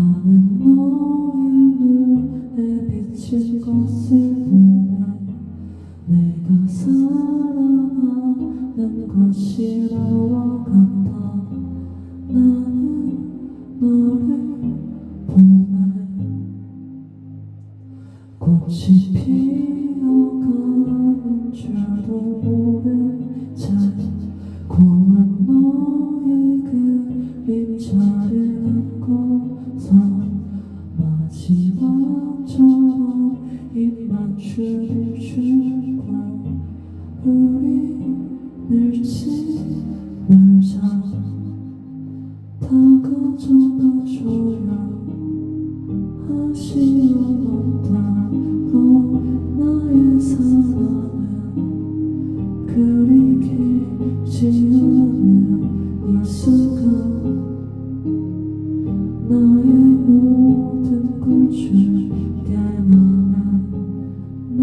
나는 너의 눈에 비친 것을 보네. 내가 사랑하는 것이 너와 같아 나는 너를 보네. 꽃이 피어가는 줄도 모른 채 고운 너의 그림자. 지막처럼 입만 추고 우리 늘지 말자 다가져가 줘요 아쉬움 없다고 나의 사랑은 그리 길지 않은 이 순간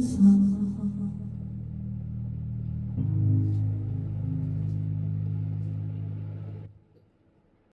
sun.